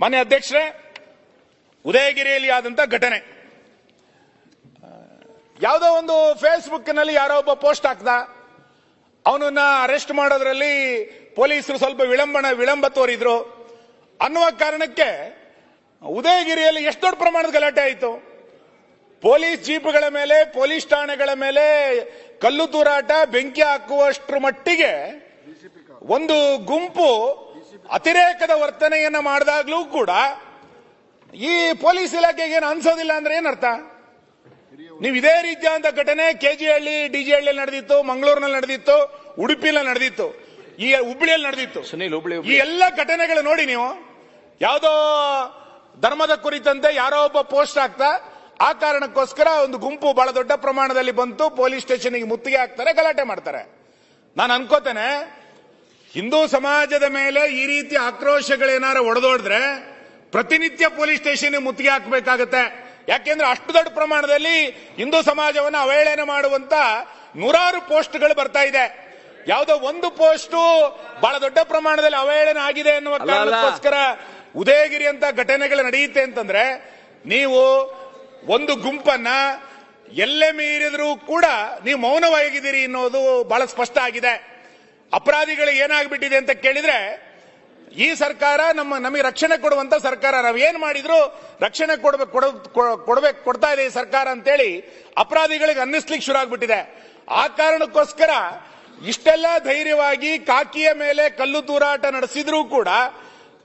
ಮಾನ್ಯ ಅಧ್ಯಕ್ಷರೇ, ಉದಯಗಿರಿಯಲ್ಲಿ ಆದಂತ ಘಟನೆ. ಯಾವುದೋ ಒಂದು ಫೇಸ್ಬುಕ್ನಲ್ಲಿ ಯಾರೋ ಒಬ್ಬ ಪೋಸ್ಟ್ ಹಾಕ್ದ. ಅವನನ್ನ ಅರೆಸ್ಟ್ ಮಾಡೋದ್ರಲ್ಲಿ ಪೊಲೀಸರು ಸ್ವಲ್ಪ ವಿಳಂಬನ, ವಿಳಂಬ ತೋರಿದ್ರು. ಅನ್ನುವ ಕಾರಣಕ್ಕೆ ಉದಯಗಿರಿಯಲ್ಲಿ ಎಷ್ಟು ದೊಡ್ಡ ಪ್ರಮಾಣದ ಗಲಾಟೆ ಆಯಿತು. ಪೊಲೀಸ್ ಜೀಪ್ಗಳ ಮೇಲೆ, ಪೊಲೀಸ್ ಠಾಣೆಗಳ ಮೇಲೆ ಕಲ್ಲು ತೂರಾಟ, ಬೆಂಕಿ ಹಾಕುವಷ್ಟರ ಮಟ್ಟಿಗೆ ಒಂದು ಗುಂಪು ಅತಿರೇಕದ ವರ್ತನೆಯನ್ನ ಮಾಡಿದಾಗ್ಲೂ ಕೂಡ ಈ ಪೊಲೀಸ್ ಇಲಾಖೆಗೆ ಏನು ಅನ್ಸೋದಿಲ್ಲ ಅಂದ್ರೆ ಏನರ್ಥ ನೀವು ಇದೇ ರೀತಿಯಾದ ಘಟನೆ ಕೆಜಿಹಳ್ಳಿ ಡಿಜಿಹಳ್ಳಿಯಲ್ಲಿ ನಡೆದಿತ್ತು ಮಂಗಳೂರಿನಲ್ಲಿ ನಡೆದಿತ್ತು ಉಡುಪಿಯಲ್ಲಿ ನಡೆದಿತ್ತು ಈ ಹುಬ್ಳಿಯಲ್ಲಿ ನಡೆದಿತ್ತು. ಸುನೀಲ್ ಹುಬ್ಳಿ ಈ ಎಲ್ಲ ಘಟನೆಗಳು ನೋಡಿ ನೀವು. ಯಾವುದೋ ಧರ್ಮದ ಕುರಿತಂತೆ ಯಾರೋ ಒಬ್ಬ ಪೋಸ್ಟ್ ಆಗ್ತಾ ಆ ಕಾರಣಕ್ಕೋಸ್ಕರ ಒಂದು ಗುಂಪು ಬಹಳ ದೊಡ್ಡ ಪ್ರಮಾಣದಲ್ಲಿ ಬಂತು ಪೊಲೀಸ್ ಸ್ಟೇಷನ್ಗೆ ಮುತ್ತಿಗೆ ಹಾಕ್ತಾರೆ ಗಲಾಟೆ ಮಾಡ್ತಾರೆ. ನಾನು ಅನ್ಕೋತೇನೆ ಹಿಂದೂ ಸಮಾಜದ ಮೇಲೆ ಈ ರೀತಿ ಆಕ್ರೋಶಗಳೇನಾರ ಒಡೆದೋಡಿದ್ರೆ ಪ್ರತಿನಿತ್ಯ ಪೊಲೀಸ್ ಸ್ಟೇಷನ್ ಮುತ್ತಿಗೆ ಹಾಕಬೇಕಾಗತ್ತೆ. ಯಾಕೆಂದ್ರೆ ಅಷ್ಟು ದೊಡ್ಡ ಪ್ರಮಾಣದಲ್ಲಿ ಹಿಂದೂ ಸಮಾಜವನ್ನು ಅವಹೇಳನ ಮಾಡುವಂತ ನೂರಾರು ಪೋಸ್ಟ್ಗಳು ಬರ್ತಾ ಇದೆ. ಯಾವುದೋ ಒಂದು ಪೋಸ್ಟ್ ಬಹಳ ದೊಡ್ಡ ಪ್ರಮಾಣದಲ್ಲಿ ಅವಹೇಳನ ಆಗಿದೆ ಎನ್ನುವ. ಕಾರಣಕ್ಕೋಸ್ಕರ ಉದಯಗಿರಿ ಅಂತ ಘಟನೆಗಳು ನಡೆಯುತ್ತೆ ಅಂತಂದ್ರೆ ನೀವು ಒಂದು ಗುಂಪನ್ನ ಎಲ್ಲೇ ಮೀರಿದ್ರೂ ಕೂಡ ನೀವು ಮೌನವಾಗಿದ್ದೀರಿ ಅನ್ನೋದು ಬಹಳ ಸ್ಪಷ್ಟ ಆಗಿದೆ. ಅಪರಾಧಿಗಳು ಏನಾಗ್ಬಿಟ್ಟಿದೆ ಅಂತ ಕೇಳಿದ್ರೆ, ಈ ಸರ್ಕಾರ ನಮ್ಮ, ನಮಗೆ ರಕ್ಷಣೆ ಕೊಡುವಂತ ಸರ್ಕಾರ ನಾವು ಏನ್ ಮಾಡಿದ್ರು ರಕ್ಷಣೆ ಕೊಡಬೇಕು ಕೊಡ್ಬೇಕು ಕೊಡ್ತಾ ಇದೆ ಈ ಸರ್ಕಾರ ಅಂತೇಳಿ ಅಪರಾಧಿಗಳಿಗೆ ಅನ್ನಿಸ್ಲಿಕ್ಕೆ ಶುರು ಆಗ್ಬಿಟ್ಟಿದೆ. ಆ ಕಾರಣಕ್ಕೋಸ್ಕರ ಇಷ್ಟೆಲ್ಲ ಧೈರ್ಯವಾಗಿ ಕಾಕಿಯ ಮೇಲೆ ಕಲ್ಲು ತೂರಾಟ ನಡೆಸಿದ್ರೂ ಕೂಡ,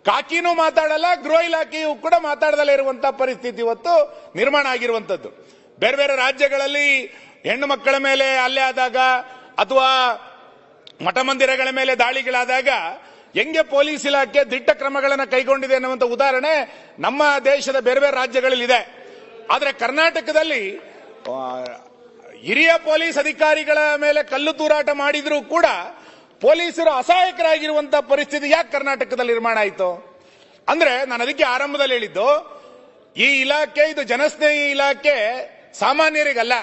ಕಾಕಿನೂ ಮಾತಾಡಲ್ಲ, ಗೃಹ ಇಲಾಖೆಯೂ ಕೂಡ ಮಾತಾಡದಲ್ಲೇ ಇರುವಂತಹ ಪರಿಸ್ಥಿತಿ ಇವತ್ತು ನಿರ್ಮಾಣ ಆಗಿರುವಂತದ್ದು. ಬೇರೆ ಬೇರೆ ರಾಜ್ಯಗಳಲ್ಲಿ ಹೆಣ್ಣು ಮಕ್ಕಳ ಮೇಲೆ ಅಲ್ಲೇ ಆದಾಗ ಅಥವಾ ಮಠ ಮಂದಿರಗಳ ಮೇಲೆ ದಾಳಿಗಳಾದಾಗ ಹೆಂಗೆ ಪೊಲೀಸ್ ಇಲಾಖೆ ದಿಟ್ಟ ಕ್ರಮಗಳನ್ನು ಕೈಗೊಂಡಿದೆ ಅನ್ನುವಂಥ ಉದಾಹರಣೆ ನಮ್ಮ ದೇಶದ ಬೇರೆ ಬೇರೆ ರಾಜ್ಯಗಳಲ್ಲಿ ಇದೆ ಆದರೆ ಕರ್ನಾಟಕದಲ್ಲಿ ಹಿರಿಯ ಪೊಲೀಸ್ ಅಧಿಕಾರಿಗಳ ಮೇಲೆ ಕಲ್ಲು ತೂರಾಟ ಮಾಡಿದರೂ ಕೂಡ ಪೊಲೀಸರು ಅಸಹಾಯಕರಾಗಿರುವಂತಹ ಪರಿಸ್ಥಿತಿ ಯಾಕೆ ಕರ್ನಾಟಕದಲ್ಲಿ ನಿರ್ಮಾಣ ಆಯಿತು? ಅಂದ್ರೆ ನಾನು ಅದಕ್ಕೆ ಆರಂಭದಲ್ಲಿ ಹೇಳಿದ್ದು, ಈ ಇಲಾಖೆ, ಇದು ಜನಸ್ನೇಹಿ ಇಲಾಖೆ ಸಾಮಾನ್ಯರಿಗಲ್ಲ,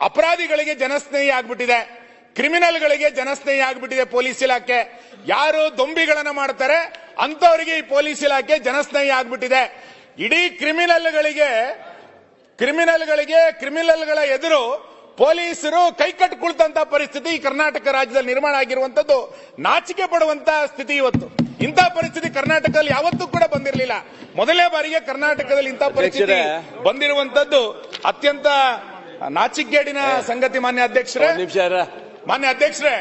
ಅಪರಾಧಿಗಳಿಗೆ ಜನಸ್ನೇಹಿ ಆಗ್ಬಿಟ್ಟಿದೆ. ಕ್ರಿಮಿನಲ್ಗಳಿಗೆ ಜನಸ್ನೇಹಿ ಆಗ್ಬಿಟ್ಟಿದೆ ಪೊಲೀಸ್ ಇಲಾಖೆ. ಯಾರು ದೊಂಬಿಗಳನ್ನ ಮಾಡ್ತಾರೆ ಅಂತವರಿಗೆ ಈ ಪೊಲೀಸ್ ಇಲಾಖೆ ಜನಸ್ನೇಹಿ ಆಗ್ಬಿಟ್ಟಿದೆ. ಇಡೀ ಕ್ರಿಮಿನಲ್ಗಳಿಗೆ ಕ್ರಿಮಿನಲ್ಗಳಿಗೆ ಕ್ರಿಮಿನಲ್ಗಳ ಎದುರು ಪೊಲೀಸರು ಕೈಕಟ್ಟು ಕುಳಿತಂತ ಪರಿಸ್ಥಿತಿ ಈ ಕರ್ನಾಟಕ ರಾಜ್ಯದಲ್ಲಿ ನಿರ್ಮಾಣ ಆಗಿರುವಂತದ್ದು ನಾಚಿಕೆ ಪಡುವಂತ ಸ್ಥಿತಿ ಇವತ್ತು. ಇಂಥ ಪರಿಸ್ಥಿತಿ ಕರ್ನಾಟಕದಲ್ಲಿ ಯಾವತ್ತೂ ಕೂಡ ಬಂದಿರಲಿಲ್ಲ. ಮೊದಲನೇ ಬಾರಿಗೆ ಕರ್ನಾಟಕದಲ್ಲಿ ಇಂಥ ಪರಿಸ್ಥಿತಿ. ಬಂದಿರುವಂತದ್ದು ಅತ್ಯಂತ ನಾಚಿಕೆಗೇಡಿನ ಸಂಗತಿ ಮಾನ್ಯ ಅಧ್ಯಕ್ಷರೇ. ಮಾನ್ಯ ಅಧ್ಯಕ್ಷರೇ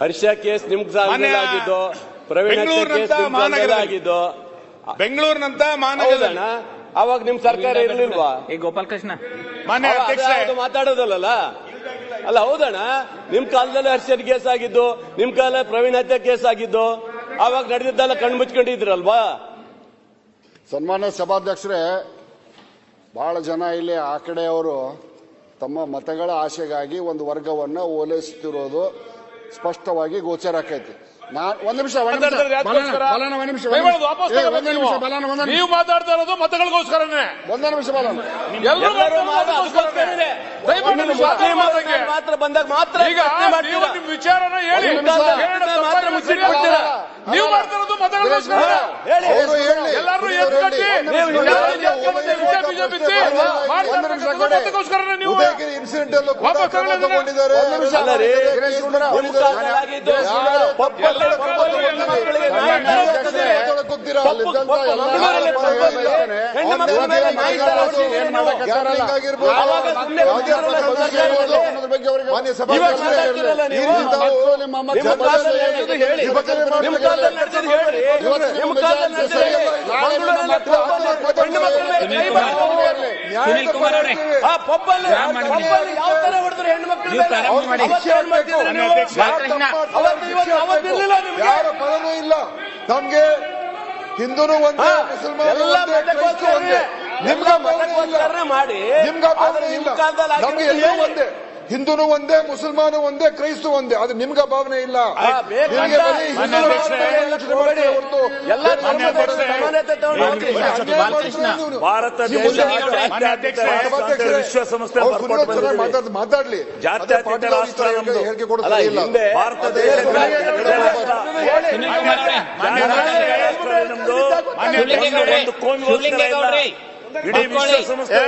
ಹರ್ಷ ಕೇಸ್ ನಿಮ್ಗೆ ಆಗಿದ್ದು ಪ್ರವೀಣ್ ಕೇಸ್ ನಿಮ್ಗೆ ಮಹಾನಗರದಲ್ಲಿ ಆಗಿದ್ದು ಬೆಂಗಳೂರಿನಂತ ಮಹಾನಗರ ಅವಾಗ ನಿಮ್ ಸರ್ಕಾರ ಇರ್ಲಿಲ್ವಾ? ಈ ಗೋಪಾಲ ಕೃಷ್ಣ ಮಾನ್ಯ ಅಧ್ಯಕ್ಷ ಅಧ್ಯಕ್ಷರೇ. ಮಾತಾಡೋದಲ್ಲ ಅಲ್ಲ ಹೌದಣ್ಣ. ನಿಮ್ ಕಾಲದಲ್ಲಿ ಹರ್ಷದ್ ಕೇಸ್ ಆಗಿದ್ದು ನಿಮ್ ಕಾಲ ಪ್ರವೀಣ್ ಹತ್ಯೆ ಕೇಸ್ ಆಗಿದ್ದು ಅವಾಗ ನಡೆದಿದ್ದೆಲ್ಲ ಕಣ್ಣು ಮುಚ್ಕೊಂಡಿದ್ರಲ್ವಾ? ಸನ್ಮಾನ್ಯ ಸಭಾಧ್ಯಕ್ಷರೇ ಬಹಳ ಜನ ಇಲ್ಲಿ ಆ ಕಡೆಯವರು ತಮ್ಮ ಮತಗಳ ಆಶೆಗಾಗಿ ಒಂದು ವರ್ಗವನ್ನ ಓಲೈಸುತ್ತಿರೋದು ಸ್ಪಷ್ಟವಾಗಿ ಗೋಚರ ಆಕೈತಿ. ನಾ ಒಂದ್ ನಿಮಿಷ ನೀವು. ಬಲಾನ ಒಂದ್ ನಿಮಿಷ. ನೀವು ಮಾತಾಡ್ತಾ ಇರೋದು ಮತಗಳಿಗೋಸ್ಕರನೇ. ಒಂದೇ ನಿಮಿಷ ಬಲಾನ. ಮಾತ್ರ ಬಂದಾಗ ಮಾತ್ರ ಈಗ? ವಿಚಾರನ ಹೇಳಿ. ಮಾತ್ರ ತಪ್ಪಾಗಿ ಮುಚ್ಚಿಟ್ಬಿಡ್ತೀರಾ? ನೀವು ಮಾಡ್ತಿರೋದು ಹೇಳಿ ಎಲ್ಲರೂ ಎದ್ದು ಕಟ್ಟಿ ಬಿಜೆಪಿ ಮತಗೋಸ್ಕರ ನೀವು ಇನ್ಸಿಡೆಂಟ್ ಅಲ್ಲೂ ತಗೊಂಡಿದ್ದಾರೆ. ಮಾನ್ಯ ಸಭಾಧ್ಯಕ್ಷರೇ ಸುನೀಲ್ ಕುಮಾರ್ ಅವರೇ. ಆ ಪಪ್ಪಲ್ಲಿ ಪಪ್ಪಲ್ಲಿ ಯಾವ ತರ ಹೊಡೆದ್ರು ಹೆಣ್ಣು ಮಕ್ಕಳು ಯಾರ ಪದನೂ ಇಲ್ಲ. ನಮ್ಗೆ? ಹಿಂದೂನು ಒಂದೇ ಮುಸಲ್ಮಾನ ನಿಮ್ಗೆ ಮಾಡಿ. ನಿಮ್ಗೆ. ಒಂದೇ. ಹಿಂದೂನು ಒಂದೇ ಮುಸಲ್ಮಾನು ಒಂದೇ ಕ್ರೈಸ್ತು ಒಂದೇ. ಅದು ನಿಮ್ಗ ಭಾವನೆ ಇಲ್ಲ. ಭಾರತ ವಿಶ್ವಸಂಸ್ಥೆ ಮಾತಾಡ್ಲಿ. ಜಾತ್ಯತೀತ ರಾಷ್ಟ್ರ. ಹೇಳಿಕೆ ಭಾರತ ದೇಶ ನಮ್ದು. ಒಂದು ಇಡೀ. ವಿಶ್ವಸಂಸ್ಥೆ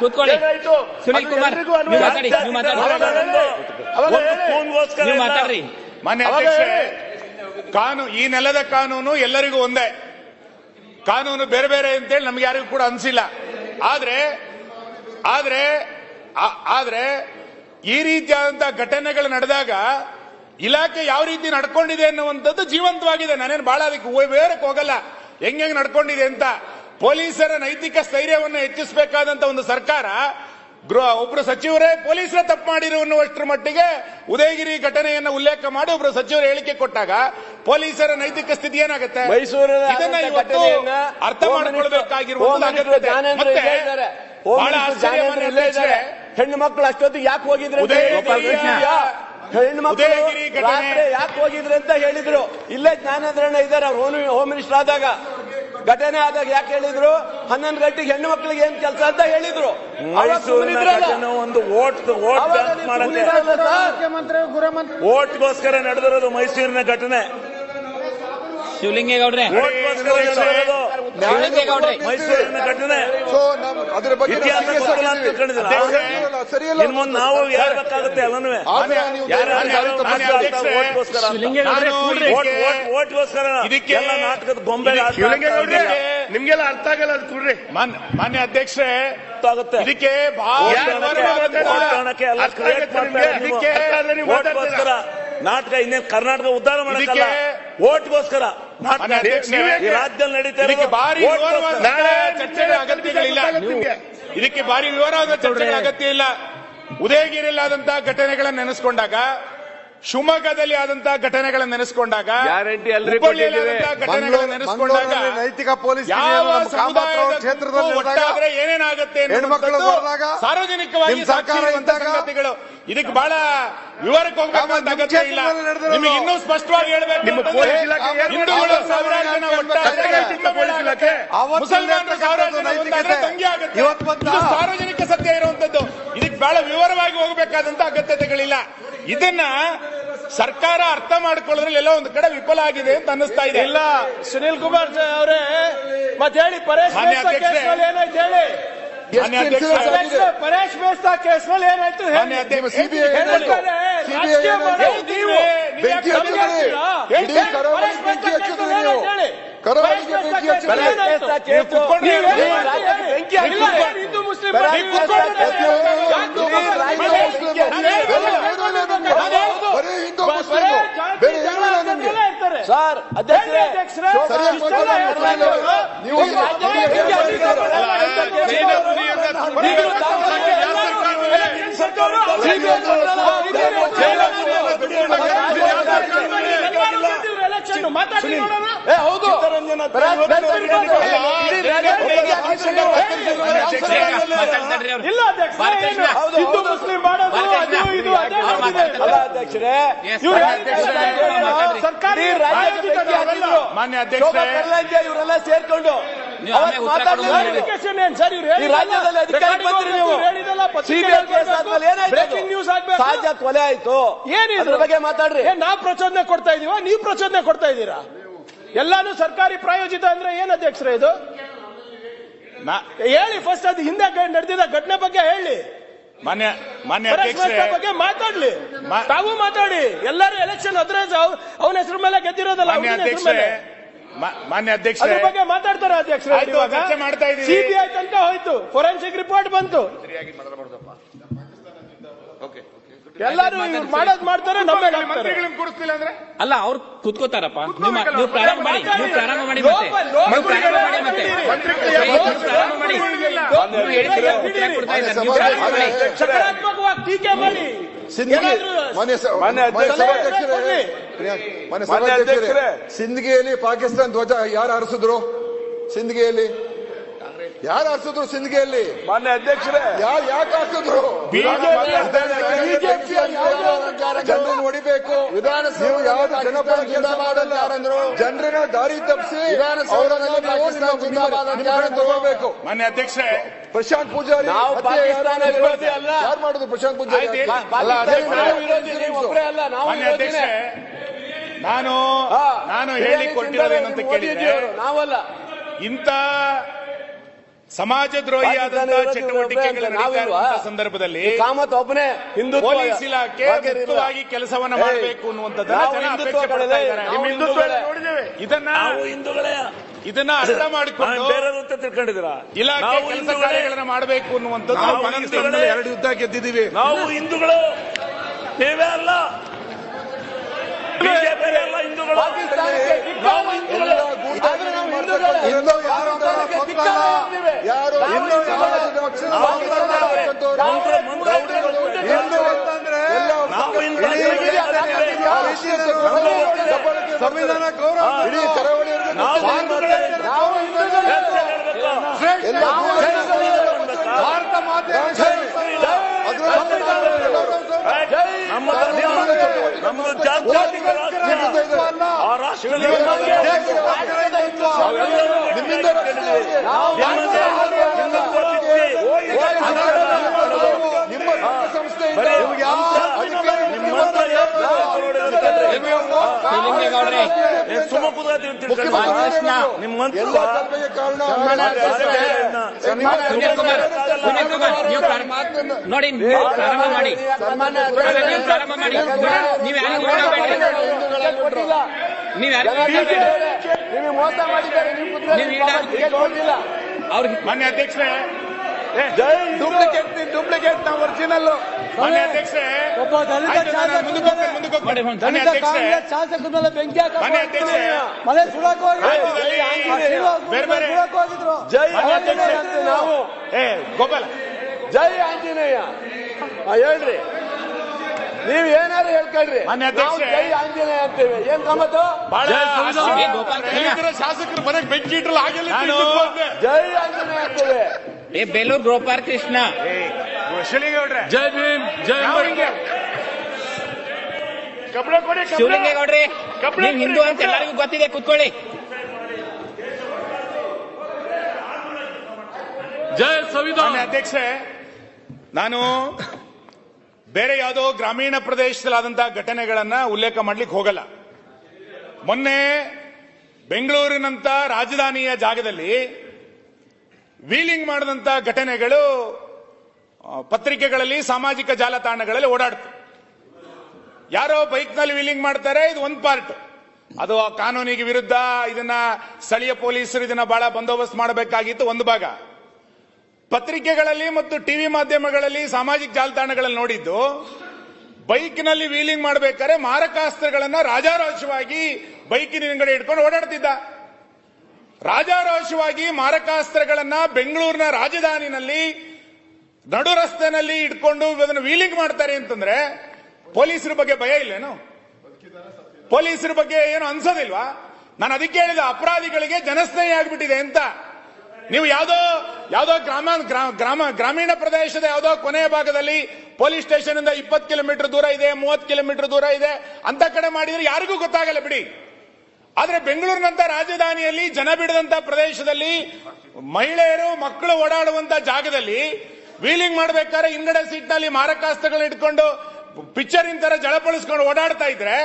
ಕೂತ್ಕೊಳ್ಳಿ. ಸುನಿಲ್ ಕುಮಾರ್ ನೀವು ಮಾತಾಡಿ ನೀವು ಮಾತಾಡಿ ಭಾರತ ನಮ್ದು. ಒಂದು ನೀವು ಇಲ್ಲ. ಮಾತಾಡ್ರಿ. ಮಾನ್ಯ ಅಧ್ಯಕ್ಷರೇ ಕಾನೂನು ಈ ನೆಲದ ಕಾನೂನು ಎಲ್ಲರಿಗೂ ಒಂದೇ. ಕಾನೂನು ಬೇರೆ ಬೇರೆ ಅಂತೇಳಿ ನಮ್ಗೆ ಯಾರಿಗೂ ಕೂಡ ಅನ್ಸಿಲ್ಲ. ಆದ್ರೆ ಆದ್ರೆ ಆದ್ರೆ ಈ ರೀತಿಯಾದಂತಹ ಘಟನೆಗಳು ನಡೆದಾಗ ಇಲಾಖೆ ಯಾವ ರೀತಿ ನಡ್ಕೊಂಡಿದೆ ಅನ್ನುವಂಥದ್ದು ಜೀವಂತವಾಗಿದೆ. ನಾನೇನು ಬಹಳ ಅದಕ್ಕೆ ವಿವರಕ್ಕೆ ಹೋಗಲ್ಲ. ಹೆಂಗ್ ಹೆಂಗ್ ನಡ್ಕೊಂಡಿದೆ ಅಂತ ಪೊಲೀಸರ ನೈತಿಕ ಸ್ಥೈರ್ಯವನ್ನು ಹೆಚ್ಚಿಸಬೇಕಾದಂತ ಒಂದು ಸರ್ಕಾರ ಗೃಹ ಒಬ್ರು ಸಚಿವರೇ ಪೊಲೀಸರ ತಪ್ಪು ಮಾಡಿರು ಅನ್ನುವಷ್ಟರ ಮಟ್ಟಿಗೆ ಉದಯಗಿರಿ ಘಟನೆಯನ್ನು ಉಲ್ಲೇಖ ಮಾಡಿ ಒಬ್ರು ಸಚಿವರು ಹೇಳಿಕೆ ಕೊಟ್ಟಾಗ ಪೊಲೀಸರ ನೈತಿಕ ಸ್ಥಿತಿ ಏನಾಗುತ್ತೆ? ಇದನ್ನ ಇವತ್ತು ಅರ್ಥ ಮಾಡಿಕೊಳ್ಬೇಕಾಗಿರುವ. ಹೆಣ್ಣು ಮಕ್ಕಳು ಅಷ್ಟೊತ್ತಿಗೆ ಯಾಕೆ ಹೋಗಿದ್ರೆ ಉದಯಗಿರಿ ರಾತ್ರಿ ಯಾಕೆ ಹೋಗಿದ್ರೆ ಅಂತ ಹೇಳಿದ್ರು. ಇಲ್ಲೇ ಜ್ಞಾನೇಂದ್ರಣ್ಣ ಇದ್ದಾರೆ ಅವ್ರು ಹೋಮ್ ಹೋಮ್ ಮಿನಿಸ್ಟರ್ ಆದಾಗ. ಘಟನೆ ಆದಾಗ ಯಾಕೆ ಹೇಳಿದ್ರು? ಹನ್ನೊಂದು ಗಂಟೆಗೆ ಹೆಣ್ಣು ಮಕ್ಕಳಿಗೆ ಏನ್ ಕೆಲಸ ಅಂತ ಹೇಳಿದ್ರು. ಒಂದು ಓಟ್ ಓಟ್ ಮುಖ್ಯಮಂತ್ರಿ? ಓಟ್ಗೋಸ್ಕರ ನಡೆದಿರೋದು ಮೈಸೂರಿನ ಘಟನೆ. ಶಿವಲಿಂಗೇಗೌಡ್ರೆ. ಶಿವಲಿಂಗೇಗೌಡ್ರೆ. ಮೈಸೂರಿನ ಘಟನೆ ಸೊ ನಮ್ ಅದ್ರ ಬಗ್ಗೆ ನಾವು ಇತಿಹಾಸ serious ಗೊತ್ತಿಲ್ಲ ಅಂತ ತಿಳ್ಕೊಂಡಿದ್ದೀರಾ? ಸರಿಯಲ್ಲ, ಸರಿಯಲ್ಲ. ಇನ್ ಮುಂದೆ ನಾವು ಹೇಳ್ಬೇಕಾಗುತ್ತೆ ಎಲ್ಲನೂ. ಆದ್ರೆ ನೀವು ಯಾರು ಯಾರು ಯಾರು ತಪ್ಪು ಅಧ್ಯಕ್ಷರೇ, ಓಟ್ಗೋಸ್ಕರ ಅಂತ. ಶಿವಲಿಂಗೇಗೌಡ್ರೆ ನಾನು ಕೂಡ್ರಿ. ಓಟ್ ಓಟ್ ಓಟ್ಗೋಸ್ಕರ ಇದಕ್ಕೆ- ಎಲ್ಲ ನಾಟಕದ ಗೊಂಬೆ ಶಿವಲಿಂಗೇಗೌಡ್ರೆ, ನಿಮ್ಗೆಲ್ಲ ಅರ್ಥ ಆಗಲ್ಲ ಅದು ಕೊಡ್ರಿ. ಮಾನ್ಯ ಅಧ್ಯಕ್ಷರೇ ಆಗುತ್ತೆ. ಇದಕ್ಕೆ ಬಹಳ ಸುನಿಲ್ ಕುಮಾರ್ ಅವರೇ ಇನ್ನೇನು ಕರ್ನಾಟಕ ಉದ್ಧಾರ ಮೇಸ್ತಾ ಅಧ್ಯಕ್ಷರೇ. ಕೇಸ್ನಲ್ಲಿ ಏನಾಯ್ತು ಇದಕ್ಕೆ ಭಾರಿ ವಿವರವಾದ ಚರ್ಚೆಗಳ ಅಗತ್ಯ ಇಲ್ಲ. ಕೇಸ್ನಲ್ಲಿ ಘಟನೆಗಳನ್ನು ನೆನೆಸ್ಕೊಂಡಾಗ ಶಿವಮೊಗ್ಗದಲ್ಲಿ ಆದಂತಹ ಘಟನೆಗಳನ್ನು ನೆನೆಸ್ಕೊಂಡಾಗ CBI ರಾಜಕೀಯ ಏನಾಯ್ತು? ಮಾಡೋದು ಕ್ಷೇತ್ರದಲ್ಲಿ ಏನೇನಾಗುತ್ತೆ ಸಾರ್ವಜನಿಕವಾಗಿ ಸಂಗತಿಗಳು. ಇದಕ್ಕೆ ಇಡೀ ಹೇಳಿ, ಕರಾವಳಿಗೆ ಪರೇಶ್ ಮೇಸ್ತಾ ಬೆಂಕಿ ಇನ್ನೂ ಸ್ಪಷ್ಟವಾಗಿ ನೀವು. ಏನಾಯ್ತು ಹೇಳಿ? ಕರಾವಳಿಗೆ ಪರೇಶ್ ಮೇಸ್ತಾ ಬೆಂಕಿ ಹಚ್ಚಿದ್ರಿ. ಕೇಸ್ನಲ್ಲಿ ಏನಾಯ್ತು? ನೀವು ಸಾರ್ವಜನಿಕ ಸತ್ಯ ಇರುವಂತದ್ದು ಇದಕ್ಕೆ ಬಹಳ ವಿವರವಾಗಿ ಹೋಗಬೇಕಾದಂತ ಅಗತ್ಯತೆಗಳಿಲ್ಲ ಇದನ್ನ ಹೇಳಿ, ಅರ್ಥ ಮಾಡಿಕೊಳ್ಳೋದ್ರಲ್ಲಿ ಪರೇಶ್ ಒಂದು ಮೇಸ್ತಾ ವಿಫಲ ಆಗಿದೆ ಅಂತ ಏನಾಯ್ತು? ಇದೆ ಇಲ್ಲ ಕುತ್ಕೊಂಡು ಕುಮಾರ್ ಹೇಳಿ? ಮತ್ತೆ ಹೇಳಿ ಪರೇಶ್ ಏನಾಯ್ತು ಹೇಳಿ ಪರೇಶ್ ಮೇಸ್ತಾ ಕೇಸ್ ಬೇರೆ ಜನ ಏನೂ ಇಲ್ಲ ನಿಮ್ಗೆ. ಸರ್. ಸರಿಯಾಗಿ ಹೇಳ್ತಾ ಇದ್ದಾರೆ. ನೀವು ಈ ರಾಜ್ಯಕ್ಕೆ ಬೆಂಕಿ ಹಚ್ಚಿದ್ದಾರೆ. ನೀವು ಎಲೆಕ್ಷನ್ ಮಾತಾಡಿ ನೋಡೋಣ ಏ ಹೌದು ನೀವು ಮೇಸ್ತಾ ಇರ್ಬೋದು. ಇಡೀ ರಾಜ್ಯಕ್ಕೆ ಬೆಂಕಿ ಹಚ್ಚಿದ್ರು. ಮಾತಾಡ್ತಾರ್ರಿ ಅವ್ರು. ಇಲ್ಲ ಅಧ್ಯಕ್ಷ. ಹೌದು. ಮುಸ್ಲಿಂ ಮಾಡೋದು. ಅದು ಇದು. ಅಲ್ಲ ಅಧ್ಯಕ್ಷರೇ. ಸರ್ಕಾರಿ ಮಾನ್ಯ ಕರ್ಲಾಂಜೆ ಇವರೆಲ್ಲ ಸೇರ್ಕೊಂಡು ಸಹಜ ಕೊಲೆ ಆಯ್ತು. ಏನು ಅದ್ರ ಬಗ್ಗೆ ಮಾತಾಡ್ರಿ. ನಾವ್ ಪ್ರಚೋದನೆ ಕೊಡ್ತಾ ಇದೀವ? ನೀವ್ ಪ್ರಚೋದನೆ ಕೊಡ್ತಾ ಇದ್ದೀರಾ ಎಲ್ಲಾನು ಸರ್ಕಾರಿ ಪ್ರಾಯೋಜಿತ ಅಂದ್ರೆ ಏನ್ ಅಧ್ಯಕ್ಷರೇ ಇದು? ನಾ- ಹೇಳಿ ಫಸ್ಟ್ ಅದು ಹಿಂದೆ ನಡೆದಿದ ನಡೆದಿದ್ದ ಘಟನೆ ಬಗ್ಗೆ ಹೇಳಿ. ಮಾನ್ಯ ಮಾನ್ಯ ಬಗ್ಗೆ ಮಾತಾಡ್ಲಿ. ತಾವು ಮಾತಾಡಿ. ಎಲ್ಲರೂ ಎಲೆಕ್ಷನ್ ಅದ್ರ ಅವನ ಹೆಸರು ಮೇಲೆ ಗೆದ್ದಿರೋದಲ್ಲ ಮಾನ್ಯ ಅಧ್ಯಕ್ಷ ಅದ್ರ ಬಗ್ಗೆ ಮಾತಾಡ್ತಾರೆ ಅಧ್ಯಕ್ಷರ ಆಯ್ತು, ಚರ್ಚೆ ಮಾಡ್ತಾ ಇದೀವಿ. ಸಿಬಿಐ ತನಕ ಹೋಯ್ತು. ಫೋರೆನ್ಸಿಕ್ ರಿಪೋರ್ಟ್ ಬಂತು. ಎಲ್ಲರೂ ಇವ್ರು ಮಾಡೋದ್ ಮಾಡ್ತಾರೆ ನಮ್ಮ ಮೇಲೆ ಹಾಕ್ತಾರೆ. ಮಂತ್ರಿಗಳನ್ನ ಕೂರಿಸ್ತಿಲ್ಲ ಅಂದ್ರೆ? ಅಲ್ಲ ಅವ್ರು ಕುತ್ಕೋತಾರಪ್ಪ. ನೀವು ನೀವು ಪ್ರಾರಂಭ ಮಾಡಿ ನೀವು ಪ್ರಾರಂಭ ಮಾಡಿ ಮತ್ತೆ. ನೀವು ಪ್ರಾರಂಭ ಮಾಡಿ ಮತ್ತೆ. ಮಂತ್ರಿಗಳು ನೀವು ಪ್ರಾರಂಭ ಮಾಡಿ ನೀವು ಹೇಳಿದ್ರೆ ಉತ್ತರ ಕೊಡ್ತಾ ಇದ್ದಾರೆ ನೀವು ಪ್ರಾರಂಭ ಮಾಡಿ. ಸಕಾರಾತ್ಮಕವಾಗಿ ಟೀಕೆ ಮಾಡಿ. ಸಿಂದಗಿ ಏನಾದ್ರೂ ಮಾನ್ಯ ಸ- ಮಾನ್ಯ ಮಾನ್ಯ ಅಧ್ಯಕ್ಷರೇ, ಸಭಾಧ್ಯಕ್ಷರೇ. ಕೊಡ್ಲಿ. ಪ್ರಿಯಾಂಕ್, ಮಾನ್ಯ ಮಾನ್ಯ ಸಭಾಧ್ಯಕ್ಷರೇ. ಅಧ್ಯಕ್ಷರೇ. ಸಿಂದಗಿಯಲ್ಲಿ ಪಾಕಿಸ್ತಾನ ಧ್ವಜ ಯಾರು ಹಾರಿಸಿದ್ರು? ಸಿಂದಗಿಯಲ್ಲಿ? ಯಾರು ಹಾರಿಸಿದ್ರು ಸಿಂದಗಿಯಲ್ಲಿ? ಮಾನ್ಯ ಅಧ್ಯಕ್ಷರೇ. ಯಾರು ಯಾಕೆ ಹಾಕಿದ್ರು ಜನರನ್ನು ನೋಡಿಬೇಕು? ವಿಧಾನಸಭೆ ಯಾವ್ದು ಜನಪರ ಕೆಲಸ ಮಾಡಲ್ಲ ಜನರನ್ನ ದಾರಿ ತಪ್ಪಿಸಿ ವಿಧಾನಸೌಧದಲ್ಲಿ ಜಿಂದಾಬಾದ್ ಕಡೆ ತಗೋಬೇಕು. ಮಾನ್ಯ ಅಧ್ಯಕ್ಷರೇ. ಪ್ರಶಾಂತ್ ಪೂಜಾರಿ ನಾವು ಪಾಕಿಸ್ತಾನ ವಿರೋಧಿ ಅಲ್ಲ. ಯಾರು ಮಾಡುದು ಪ್ರಶಾಂತ್ ಪೂಜಾರಿ ಅಲ್ಲ, ಅದೇ ಪಾಕಿಸ್ತಾನ ವಿರೋಧಿ ನೀವು ಒಬ್ಬರೇ ಅಲ್ಲ ನಾವು ಮಾನ್ಯ ಅಧ್ಯಕ್ಷರೇ ನಾನು. ನಾನು ಹೇಳಿ ಕೊಟ್ಟಿರೋದೇನಂತ ಕೇಳಿದ್ರೆ ನಾವಲ್ಲ. ಇಂಥ ಸಮಾಜದ್ರೋಹಿಯಾದಂತಹ ದ್ರೋಹಿಯಾದಂತಹ ಚಟುವಟಿಕೆಗಳು ಸಂದರ್ಭದಲ್ಲಿ ಕಾಮತ್ ಒಬ್ಬನೇ ಹಿಂದೂ ಪೊಲೀಸ್ ಇಲಾಖೆ. ಮುಕ್ತವಾಗಿ ಕೆಲಸವನ್ನ ಮಾಡಬೇಕು ಅನ್ನುವಂಥದ್ದನ್ನ ಇದನ್ನ ನಾವು ಹಿಂದೂಗಳೇ. ಇದನ್ನ ಅರ್ಥ ಮಾಡಿಕೊಂಡು ಅಂತ ತಿಳ್ಕೊಂಡಿದ್ದೀರಾ? ಇಲಾಖೆ ನಾವು ಕೆಲಸ. ಕಾರ್ಯಗಳನ್ನ ಮಾಡಬೇಕು ಅನ್ನುವಂಥದ್ದು ನಾವು ಎರಡು ಯುದ್ಧ ಗೆದ್ದಿದ್ದೀವಿ. ನಾವು ಹಿಂದೂಗಳು. ನೀವೇ ಅಲ್ಲ. ಹಿಂದೂಗಳು ಸಂವಿಧಾನ ಗೌರವ ಇಡೀ ಕರಾವಳಿಯವರಿಗೆ ನಾವು ಗೊತ್ತಿದೆ. ಅದ್ರಲ್ಲಿ ನಮ್ಮ ನಮ್ಮ ಜಾತ್ಯತೀತ ರಾಷ್ಟ್ರ ಆ ರಾಷ್ಟ್ರದಲ್ಲಿ ನಿಮ್ಮಿಂದ. ನಿಮ್ಮ ಸಂಘ ನೋಡಿ ನೀವು ಪ್ರಾರಂಭ ಮಾಡಿ ಪ್ರಾರಂಭ ಮಾಡಿ ನೀವು ಯಾರು ಕೊಟ್ಟಿಲ್ಲ. ನೀವು ಅವ್ರಿಗೆ ಮಾನ್ಯ ಅಧ್ಯಕ್ಷರೇ ಡೂಪ್ಲಿಕೇಟ್ ಡೂಪ್ಲಿಕೇಟ್ ನಾವು ಒರಿಜಿನಲ್ ಒಬ್ಬ ದಲಿತ ಶಾಸಕರ ಮೇಲೆ ಬೆಂಕಿ ಅಧ್ಯಕ್ಷರೇ ಮನೆ ಸುಡಕ್ ಹೋಗಿ. ರಾಜ್ಯದಲ್ಲಿ ಬೇರೆ ಬೇರೆ. ಸುಡಕ್ ಹೋಗಿದ್ರು. ಜೈ ನಾವು. ಏ ಗೋಪಾಲ. ಜೈ ಆಂಜನೇಯ. ಹೇಳ್ರಿ. ನೀವ್ ಏನಾರು ಹೇಳ್ಕೊಳ್ರಿ. ಅಧ್ಯಕ್ಷರೇ. ಜೈ ಆಂಜನೇಯ ಅಂತೀವಿ. ಏನ್ ಗೋಪಾಲ್. ಶಾಸಕರು ಮನೆಗೆ ಬೆಂಕಿ ಆಗಿಲ್ಲ ಜೈ ಆಂಜನೇಯ ಅಂತೀವಿ. ಏ ಬೇಲೂರು ಗೋಪಾಲ್ ಕೃಷ್ಣ. ಜಯ ಜೈ ಭೀಮ್ ಜೈ. ಶಿವಲಿಂಗೇಗೌಡ್ರಿ ನೀವು ಹಿಂದೂ ಅಂತ ಎಲ್ಲರಿಗೂ ಗೊತ್ತಿದೆ ಕುತ್ಕೊಳ್ಳಿ. ಜೈ ಸಂವಿಧಾನ. ಅಧ್ಯಕ್ಷೆ ನಾನು ಬೇರೆ ಯಾವುದೋ ಗ್ರಾಮೀಣ ಪ್ರದೇಶದಲ್ಲಾದಂತಹ ಘಟನೆಗಳನ್ನ ಉಲ್ಲೇಖ ಮಾಡ್ಲಿಕ್ಕೆ ಹೋಗಲ್ಲ. ಮೊನ್ನೆ ಬೆಂಗಳೂರಿನಂತ ರಾಜಧಾನಿಯ ಜಾಗದಲ್ಲಿ ವೀಲಿಂಗ್ ಮಾಡಿದಂತ ಘಟನೆಗಳು ಪತ್ರಿಕೆಗಳಲ್ಲಿ, ಸಾಮಾಜಿಕ ಜಾಲತಾಣಗಳಲ್ಲಿ ಓಡಾಡ್ತು. ಯಾರೋ ಬೈಕ್ನಲ್ಲಿ ವೀಲಿಂಗ್ ಮಾಡ್ತಾರೆ, ಇದು ಒಂದು ಪಾರ್ಟ್. ಅದು ಆ ಕಾನೂನಿಗೆ ವಿರುದ್ಧ ಇದನ್ನ ಸ್ಥಳೀಯ ಪೊಲೀಸರು ಇದನ್ನ ಬಹಳ ಬಂದೋಬಸ್ತ್ ಮಾಡಬೇಕಾಗಿತ್ತು ಒಂದು ಭಾಗ. ಪತ್ರಿಕೆಗಳಲ್ಲಿ ಮತ್ತು ಟಿವಿ ಮಾಧ್ಯಮಗಳಲ್ಲಿ, ಸಾಮಾಜಿಕ ಜಾಲತಾಣಗಳಲ್ಲಿ ನೋಡಿದ್ದು, ಬೈಕ್ನಲ್ಲಿ ವೀಲಿಂಗ್ ಮಾಡಬೇಕಾದ್ರೆ ಮಾರಕಾಸ್ತ್ರಗಳನ್ನ ರಾಜಾರೋಷವಾಗಿ ಬೈಕಿನ ಹಿಂಗಡೆ ಇಟ್ಕೊಂಡು ಓಡಾಡ್ತಿದ್ದ. ರಾಜಾರೋಷವಾಗಿ ಮಾರಕಾಸ್ತ್ರಗಳನ್ನ ಬೆಂಗಳೂರಿನ ರಾಜಧಾನಿನಲ್ಲಿ ನಡು ರಸ್ತೆನಲ್ಲಿ ಇಟ್ಕೊಂಡು ಅದನ್ನು ವೀಲಿಂಗ್ ಮಾಡ್ತಾರೆ ಅಂತಂದ್ರೆ ಪೊಲೀಸರ ಬಗ್ಗೆ ಭಯ ಇಲ್ಲೇನು? ಪೊಲೀಸರ ಬಗ್ಗೆ ಏನು ಅನ್ಸೋದಿಲ್ವಾ? ನಾನು ಅದಕ್ಕೆ ಹೇಳಿದ ಅಪರಾಧಿಗಳಿಗೆ ಜನಸ್ನೇಹಿ ಆಗ್ಬಿಟ್ಟಿದೆ ಅಂತ. ನೀವು ಯಾವುದೋ ಯಾವುದೋ ಗ್ರಾಮ ಗ್ರಾ- ಗ್ರಾಮ, ಗ್ರಾಮೀಣ ಪ್ರದೇಶದ ಯಾವುದೋ ಕೊನೆಯ ಭಾಗದಲ್ಲಿ ಪೊಲೀಸ್ ಸ್ಟೇಷನ್ ಇಂದ ಇಪ್ಪತ್ತು ಕಿಲೋಮೀಟರ್ ದೂರ ಇದೆ, ಮೂವತ್ತು ಕಿಲೋಮೀಟರ್ ದೂರ ಇದೆ, ಅಂತ ಕಡೆ ಮಾಡಿದ್ರೆ ಯಾರಿಗೂ ಗೊತ್ತಾಗಲ್ಲ ಬಿಡಿ. ಆದ್ರೆ ಬೆಂಗಳೂರಿನಂತ ರಾಜಧಾನಿಯಲ್ಲಿ ಜನ ಬಿಡದಂತ ಪ್ರದೇಶದಲ್ಲಿ ಮಹಿಳೆಯರು ಮಕ್ಕಳು ಓಡಾಡುವಂತ ಜಾಗದಲ್ಲಿ ವೀಲಿಂಗ್ ಮಾಡಬೇಕಾದ್ರೆ ಹಿಂಗಡೆ ಸೀಟ್ನಲ್ಲಿ ಮಾರಕಾಸ್ತ್ರಗಳನ್ನ ಇಟ್ಕೊಂಡು ಪಿಕ್ಚರ್ ತರ ಜಳಪಳಿಸ್ಕೊಂಡು ಓಡಾಡ್ತಾ ಇದ್ರೆ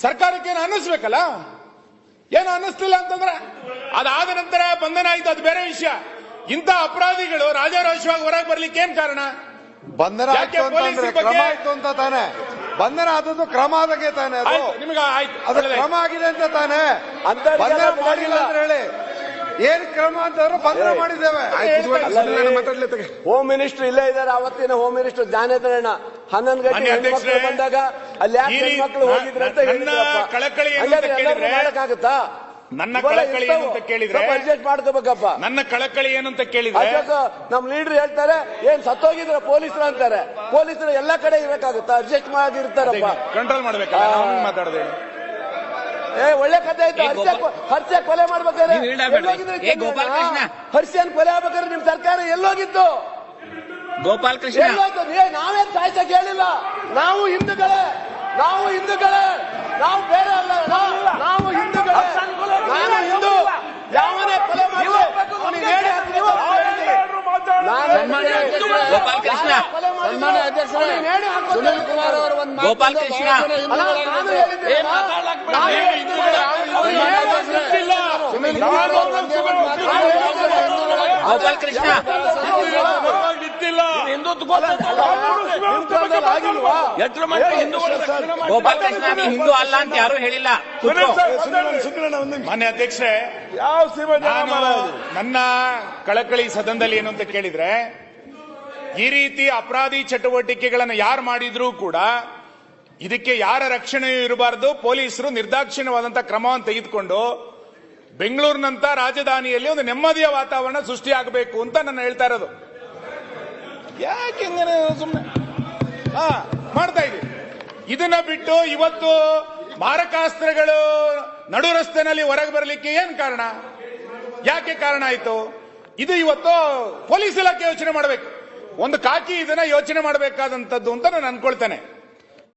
ಸರ್ಕಾರಕ್ಕೆ ಏನು ಅನ್ನಿಸ್ಬೇಕಲ್ಲ? ಏನು ಅನ್ನಿಸ್ತಿಲ್ಲ ಅಂತಂದ್ರೆ ಅದಾದ ನಂತರ ಬಂಧನ ಆಯ್ತು ಅದು ಬೇರೆ ವಿಷಯ. ಇಂಥ ಅಪರಾಧಿಗಳು ರಾಜಾರೋಷವಾಗಿ ಹೊರಗೆ ಬರ್ಲಿಕ್ಕೆ ಏನ್ ಕಾರಣ? ಬಂಧನ ಅಂತ ಬಂಧನ ಆದದ್ದು ಕ್ರಮ ಆದಾಗೆ ತಾನೆ ಅದು. ನಿಮಗೆ ಅದು ಕ್ರಮ ಆಗಿದೆ ಅಂತ ತಾನೆ. ಅಂತ ಬಂಧನ. ಮಾಡಿಲ್ಲ. ಅಂತ ಹೇಳಿ. ಏನ್ ಕ್ರಮ ಅಂತಂದ್ರೆ ಬಂಧನ ಮಾಡಿದ್ದೇವೆ. ಹೋಮ್ ಮಿನಿಸ್ಟರ್ ಇಲ್ಲೇ ಇದ್ದಾರೆ. ಅವತ್ತಿನ ಹೋಮ್ ಮಿನಿಸ್ಟರ್ ಜ್ಞಾನೇಂದ್ರಣ್ಣ ಹನ್ನೊಂದು ಗಂಟೆ ಬಂದಾಗ ಅಲ್ಲಿ ಯಾಕೆ ಹೋಗಿದ್ರೆ ಅಂತ ಕಳಕಳಿ ಅಂತ ಮಾಡಕ್ಕಾಗತ್ತಾ? ನನ್ನ ಕಳಕಳಿ ಏನು ಅಂತ. ಕೇಳಿದ್ರೆ- ಅಡ್ಜಸ್ಟ್ ಮಾಡ್ಕೋಬೇಕಪ್ಪ ನನ್ನ ಕಳಕಳಿ ಏನು ಅಂತ ಕೇಳಿದ್ರೆ ಅಶೋಕ್ ನಮ್ ಲೀಡರ್ ಹೇಳ್ತಾರೆ ಏನ್ ಸತ್ತೋಗಿದ್ರ ಪೊಲೀಸರು ಅಂತಾರೆ. ಪೊಲೀಸರು ಎಲ್ಲಾ ಕಡೆ ಇರಬೇಕಾಗುತ್ತೆ ಅಡ್ಜಸ್ಟ್ ಮಾಡಿರ್ತಾರಪ್ಪ. ಕಂಟ್ರೋಲ್ ಮಾಡ್ಬೇಕಲ್ಲ ಮಾತಾಡೋದು ಏ ಒಳ್ಳೆ ಕಥೆ ಆಯ್ತು. ಹರ್ಷ ಹರ್ಷ ಕೊಲೆ ಮಾಡ್ಬೇಕಾದ್ರೆ. ಹರ್ಷನ್ ಕೊಲೆ ಆಗ್ಬೇಕಾದ್ರೆ ನಿಮ್ ಸರ್ಕಾರ ಎಲ್ಲೋಗಿತ್ತು. ಗೋಪಾಲ್ ಕೃಷ್ಣ. ನಾವೇ ಸಾಯ್ಸಕ್ ಕೇಳಿಲ್ಲ. ನಾವು ಹಿಂದೂಗಳೇ. ನಾವು ಹಿಂದೂಗಳೇ. ನಾವು ಬೇರೆ ಅಲ್ಲ ನಾವು- ನಾವು ಹಿಂದೂಗಳೇ. ನಾನು ಹಿಂದೂ ಯಾವನೇ ಕೊಲೆ ಗೋಪಾಲ್ ಕೃಷ್ಣ ಸುನೀಲ್ ಕುಮಾರ್ ಅವರು ಒಂದು ಮಾತು ಗೋಪಾಲ್ ಕೃಷ್ಣ. ಗೋಪಾಲ್ ಕೃಷ್ಣ ನೀವು ಹಿಂದೂ ಅಲ್ಲ ಅಂತ ಯಾರು ಹೇಳಿಲ್ಲ. ಮಾನ್ಯ ಅಧ್ಯಕ್ಷರೇ ಯಾವ ನನ್ನ ಕಳಕಳಿ ಸದನದಲ್ಲಿ ಏನು ಅಂತ ಕೇಳಿದ್ರೆ ಈ ರೀತಿ ಅಪರಾಧಿ ಚಟುವಟಿಕೆಗಳನ್ನು ಯಾರು ಮಾಡಿದ್ರೂ ಕೂಡ ಇದಕ್ಕೆ ಯಾರ ರಕ್ಷಣೆಯೂ ಇರಬಾರದು ಪೊಲೀಸರು ನಿರ್ದಾಕ್ಷಿಣ್ಯವಾದಂತಹ ಕ್ರಮವನ್ನು ತೆಗೆದುಕೊಂಡು ಬೆಂಗಳೂರಿನಂತ ರಾಜಧಾನಿಯಲ್ಲಿ ಒಂದು ನೆಮ್ಮದಿಯ ವಾತಾವರಣ ಸೃಷ್ಟಿಯಾಗಬೇಕು ಅಂತ ನಾನು ಹೇಳ್ತಾ ಇರೋದು. ಯಾಕೆ ಹೆಂಗನ ಸುಮ್ಮನೆ ಹಾ, ಮಾಡ್ತಾ ಇದೀವಿ. ಇದನ್ನ ಬಿಟ್ಟು ಇವತ್ತು ಮಾರಕಾಸ್ತ್ರಗಳು ನಡು ರಸ್ತೆನಲ್ಲಿ ಹೊರಗೆ ಬರಲಿಕ್ಕೆ ಏನ್ ಕಾರಣ? ಯಾಕೆ ಕಾರಣ ಆಯ್ತು? ಇದು ಇವತ್ತು ಪೊಲೀಸ್ ಇಲಾಖೆ ಯೋಚನೆ ಮಾಡಬೇಕು. ಒಂದು ಕಾಕಿ ಇದನ್ನ ಯೋಚನೆ ಮಾಡಬೇಕಾದಂತದ್ದು ಅಂತ ನಾನು ಅನ್ಕೊಳ್ತೇನೆ.